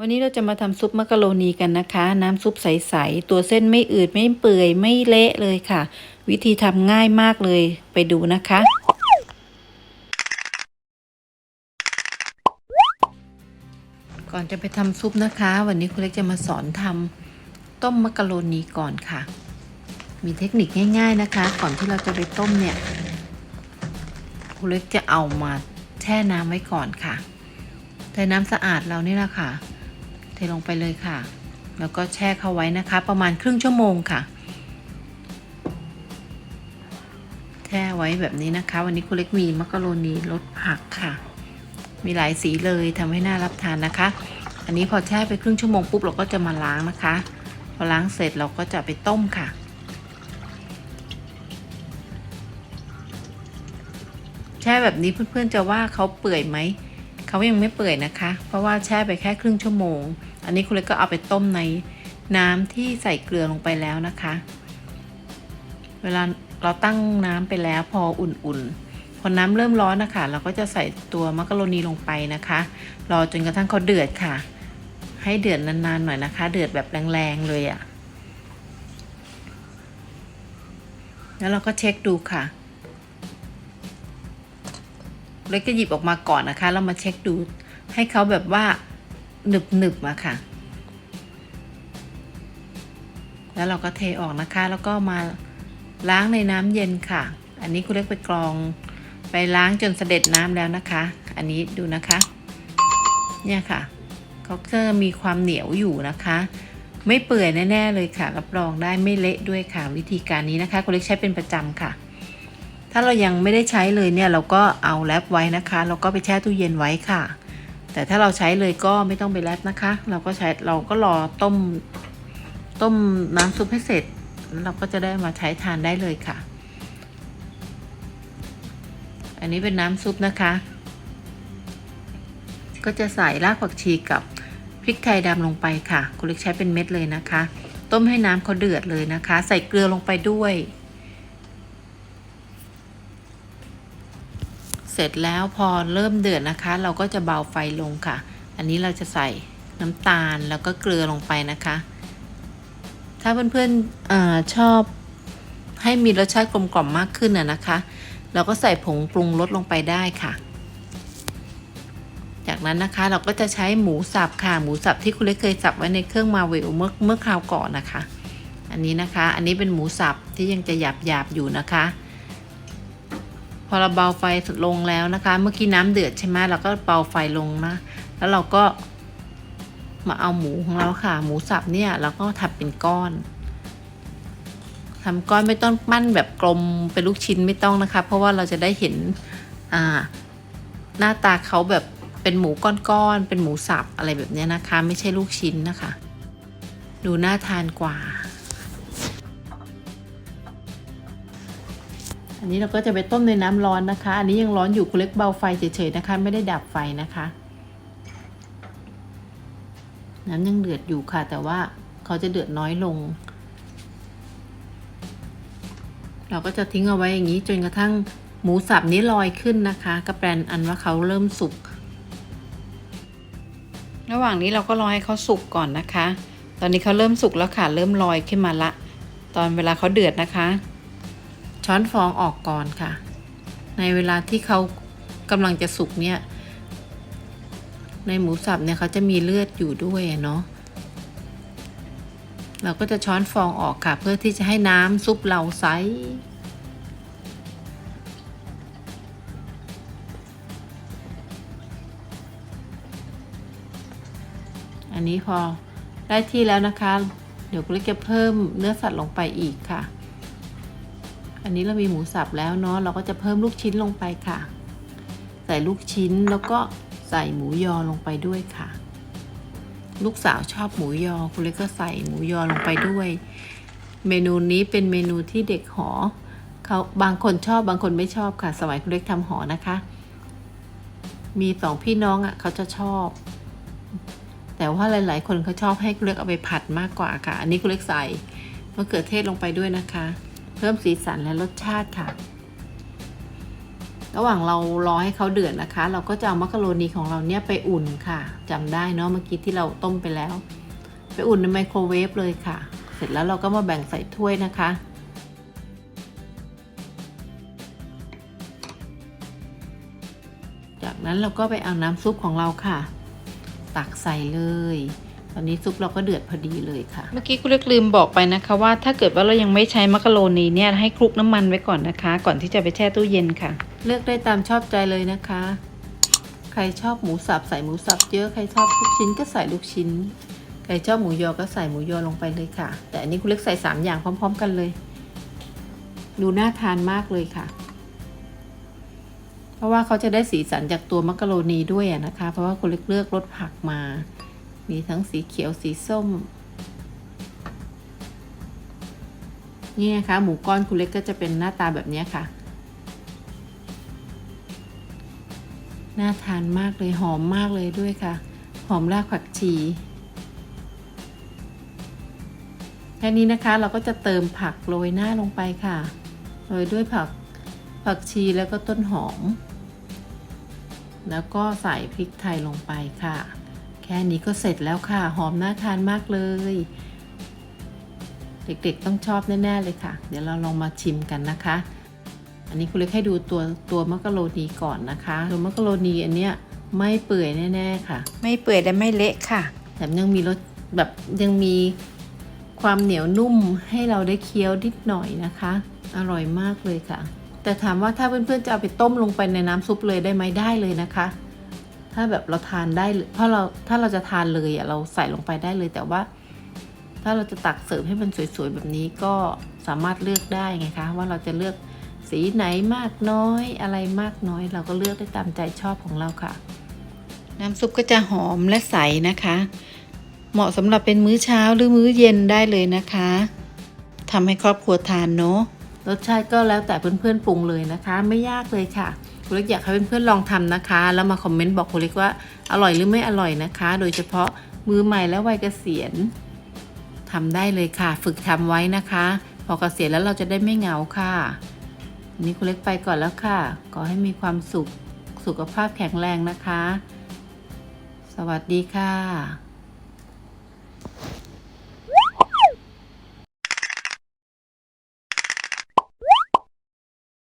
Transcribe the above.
วันนี้เราจะมาทำซุปมักกะโรนีกันนะคะ น้ำซุปใสๆ ตัวเส้นไม่อืดไม่เปื่อยไม่เละเลยค่ะ วิธีทำง่ายมากเลยไปดูนะคะ ก่อนจะไปทำซุปนะคะ วันนี้คุณเล็กจะมาสอนทำต้มมักกะโรนีก่อนค่ะ มีเทคนิคง่าย ๆนะคะ ก่อนที่เราจะไปต้มเนี่ยคุณเล็กจะเอามาแช่น้ำไว้ก่อนค่ะใช้น้ำสะอาดเรานี่แหละค่ะ เทลงไปเลยค่ะ แล้วก็แช่เข้าไว้นะคะ ประมาณครึ่งชั่วโมงค่ะ แช่ไว้แบบนี้นะคะ วันนี้คุณเล็กมีมักกะโรนีรสผักค่ะ มีหลายสีเลยทำให้น่ารับทานนะคะ อันนี้พอแช่ไปครึ่งชั่วโมงปุ๊บเราก็จะมาล้างนะคะ พอล้างเสร็จเราก็จะไปต้มค่ะแช่แบบนี้เพื่อนๆจะว่าเขาเปื่อยไหม เขายังไม่เปื่อยนะคะ เพราะว่าแช่ไปแค่ครึ่งชั่วโมง อันนี้คุณเล็กก็เอาไปต้มในน้ำที่ใส่เกลือลงไปแล้วนะคะ เวลาเราตั้งน้ำไปแล้วพออุ่นๆ พอน้ำเริ่มร้อนนะคะ เราก็จะใส่ตัวมักกะโรนีลงไปนะคะ รอจนกระทั่งเขาเดือดค่ะ ให้เดือดนานๆหน่อยนะคะ เดือดแบบแรงๆเลยอะ่ะ แล้วเราก็เช็คดูค่ะ เล็กก็หยิบออกมาก่อนนะคะแล้วมาเช็คดูให้เขาแบบว่าหนึบหนึบๆอะค่ะ แล้วเราก็เทออกนะคะ แล้วก็มาล้างในน้ำเย็นค่ะ อันนี้คุณเล็กไปกรองไปล้างจนเสด็จน้ำแล้วนะคะ อันนี้ดูนะคะ เนี่ยค่ะเขาจะมีความเหนียวอยู่นะคะ ไม่เปื่อยแน่ ๆ เลยค่ะ รับรองได้ไม่เละด้วยค่ะ วิธีการนี้นะคะคุณเล็กใช้เป็นประจำค่ะ ถ้าเรายังไม่ได้ใช้เลยเนี่ยเราก็เอาแรปไว้นะคะเราก็ไปแช่ตู้เย็นไว้ค่ะ แต่ถ้าเราใช้เลยก็ไม่ต้องไปแรปนะคะ เราก็ใช้เราก็รอต้มต้มน้ำซุปให้เสร็จ เราก็จะได้มาใช้ทานได้เลยค่ะ อันนี้เป็นน้ำซุปนะคะ ก็จะใส่รากผักชีกับพริกไทยดำลงไปค่ะ คุณเล็กใช้เป็นเม็ดเลยนะคะ ต้มให้น้ำเขาเดือดเลยนะคะ ใส่เกลือลงไปด้วย เสร็จแล้วพอเริ่มเดือดนะคะ เราก็จะเบาไฟลงค่ะ อันนี้เราจะใส่น้ำตาลแล้วก็เกลือลงไปนะคะ ถ้าเพื่อนๆอชอบให้มีรสชาติกลมกล่อมมากขึ้นนะนะคะ เราก็ใส่ผงปรุงรสลงไปได้ค่ะ จากนั้นนะคะเราก็จะใช้หมูสับค่ะ หมูสับที่คุณเล็กเคยสับไว้ในเครื่องมาเวลเมื่อเมื่อคราวก่อนนะคะ อันนี้นะคะ อันนี้เป็นหมูสับที่ยังจะหยาบหยาบๆอยู่นะคะ พอเราเบาไฟลงแล้วนะคะ เมื่อกี้น้ำเดือดใช่ไหมเราก็เบาไฟลงนะ แล้วเราก็มาเอาหมูของเราค่ะ หมูสับเนี่ยเราก็ทำเป็นก้อนทำก้อนไม่ต้องปั้นแบบกลมเป็นลูกชิ้นไม่ต้องนะคะ เพราะว่าเราจะได้เห็นหน้าตาเขาแบบเป็นหมูก้อนๆเป็นหมูสับอะไรแบบนี้นะคะ ไม่ใช่ลูกชิ้นนะคะ ดูน่าทานกว่า อันนี้เราก็จะไปต้มในน้ำร้อนนะคะ อันนี้ยังร้อนอยู่คุณเล็กเบาไฟเฉยๆนะคะ ไม่ได้ดับไฟนะคะ น้ำยังเดือดอยู่ค่ะ แต่ว่าเขาจะเดือดน้อยลง เราก็จะทิ้งเอาไว้อย่างนี้จนกระทั่งหมูสับนี้ลอยขึ้นนะคะก็แปลนอันว่าเขาเริ่มสุก ระหว่างนี้เราก็รอให้เขาสุกก่อนนะคะ ตอนนี้เขาเริ่มสุกแล้วค่ะ เริ่มลอยขึ้นมาละ ตอนเวลาเขาเดือดนะคะ ช้อนฟองออกก่อนค่ะ ในเวลาที่เขากำลังจะสุกเนี่ย ในหมูสับเนี่ยเขาจะมีเลือดอยู่ด้วยเนาะเราก็จะช้อนฟองออกค่ะ เพื่อที่จะให้น้ำซุปเราใสอันนี้พอได้ที่แล้วนะคะ เดี๋ยวกุเล็กจะเพิ่มเนื้อสัตว์ลงไปอีกค่ะ อันนี้เรามีหมูสับแล้วเนาะเราก็จะเพิ่มลูกชิ้นลงไปค่ะ ใส่ลูกชิ้นแล้วก็ใส่หมูยอลงไปด้วยค่ะ ลูกสาวชอบหมูยอคุณเล็กก็ใส่หมูยอลงไปด้วย เมนูนี้เป็นเมนูที่เด็กหอเขาบางคนชอบบางคนไม่ชอบค่ะ สมัยคุณเล็กทำหอนะคะ มีสองพี่น้องอะ่ะเขาจะชอบ แต่ว่าหลาย ๆ คนเขาชอบให้คุณเล็กเอาไปผัดมากกว่าค่ะ อันนี้คุณเล็กใส่มะเขือเทศลงไปด้วยนะคะ เพิ่มสีสันและรสชาติค่ะ ระหว่างเรารอให้เขาเดือดนะคะ เราก็จะเอามักกะโรนีของเราเนี่ยไปอุ่นค่ะจำได้เนาะเมื่อกี้ที่เราต้มไปแล้ว ไปอุ่นในไมโครเวฟเลยค่ะ เสร็จแล้วเราก็มาแบ่งใส่ถ้วยนะคะจากนั้นเราก็ไปเอาน้ำซุปของเราค่ะ ตักใส่เลย ตอนนี้ซุปเราก็เดือดพอดีเลยค่ะ เมื่อกี้คุณเล็กลืมบอกไปนะคะ ว่าถ้าเกิดว่าเรายังไม่ใช้มักกะโรนีเนี่ยให้คลุกน้ำมันไว้ก่อนนะคะ ก่อนที่จะไปแช่ตู้เย็นค่ะ เลือกได้ตามชอบใจเลยนะคะ ใครชอบหมูสับใส่หมูสับเยอะใครชอบลูกชิ้นก็ใส่ลูกชิ้นใครชอบหมูยอก็ใส่หมูยอลงไปเลยค่ะ แต่อันนี้คุณเล็กใส่สามอย่างพร้อม ๆ กันเลย ดูน่าทานมากเลยค่ะ เพราะว่าเขาจะได้สีสันจากตัวมักกะโรนีด้วยอะนะคะ เพราะว่าคุณเล็กเลือกรสผักมา มีทั้งสีเขียวสีส้ม นี่นะคะ หมูก้อนคุณเล็กก็จะเป็นหน้าตาแบบนี้ค่ะ น่าทานมากเลยหอมมากเลยด้วยค่ะ หอมรากผักชีแค่นี้นะคะเราก็จะเติมผักโรยหน้าลงไปค่ะโรยด้วยผักผักชีแล้วก็ต้นหอม แล้วก็ใส่พริกไทยลงไปค่ะ แค่นี้ก็เสร็จแล้วค่ะ หอมน่าทานมากเลย เด็กๆต้องชอบแน่ๆเลยค่ะ เดี๋ยวเราลองมาชิมกันนะคะ อันนี้คุณเล็กให้ดูตัวตัวมักกะโรนีก่อนนะคะตัวมักกะโรนีอันเนี้ยไม่เปื่อยแน่ๆค่ะ ไม่เปื่อยและไม่เละค่ะแถมยังมีรสแบบยังมีความเหนียวนุ่มให้เราได้เคี้ยวนิดหน่อยนะคะ อร่อยมากเลยค่ะ แต่ถามว่าถ้าเพื่อนๆจะเอาไปต้มลงไปในน้ำซุปเลยได้ไหมได้เลยนะคะ ถ้าแบบเราทานได้เลยเพราะเราถ้าเราจะทานเลยอะเราใส่ลงไปได้เลยแต่ว่า ถ้าเราจะตักเสิร์ฟให้มันสวยๆแบบนี้ก็สามารถเลือกได้ไงคะ ว่าเราจะเลือกสีไหนมากน้อยอะไรมากน้อย เราก็เลือกได้ตามใจชอบของเราค่ะ น้ำซุปก็จะหอมและใสนะคะ เหมาะสำหรับเป็นมื้อเช้าหรือมื้อเย็นได้เลยนะคะทำให้ครอบครัวทานเนาะรสชาติก็แล้วแต่เพื่อนๆปรุงเลยนะคะ ไม่ยากเลยค่ะ คุณเล็กอยากให้เพื่อนๆลองทำนะคะ แล้วมาคอมเมนต์บอกคุณเล็กว่าอร่อยหรือไม่อร่อยนะคะ โดยเฉพาะมือใหม่และวัยเกษียณทำได้เลยค่ะ ฝึกทำไว้นะคะ พอเกษียณแล้วเราจะได้ไม่เหงาค่ะวันนี้คุณเล็กไปก่อนแล้วค่ะ ขอให้มีความสุข สุขภาพแข็งแรงนะคะ สวัสดีค่ะ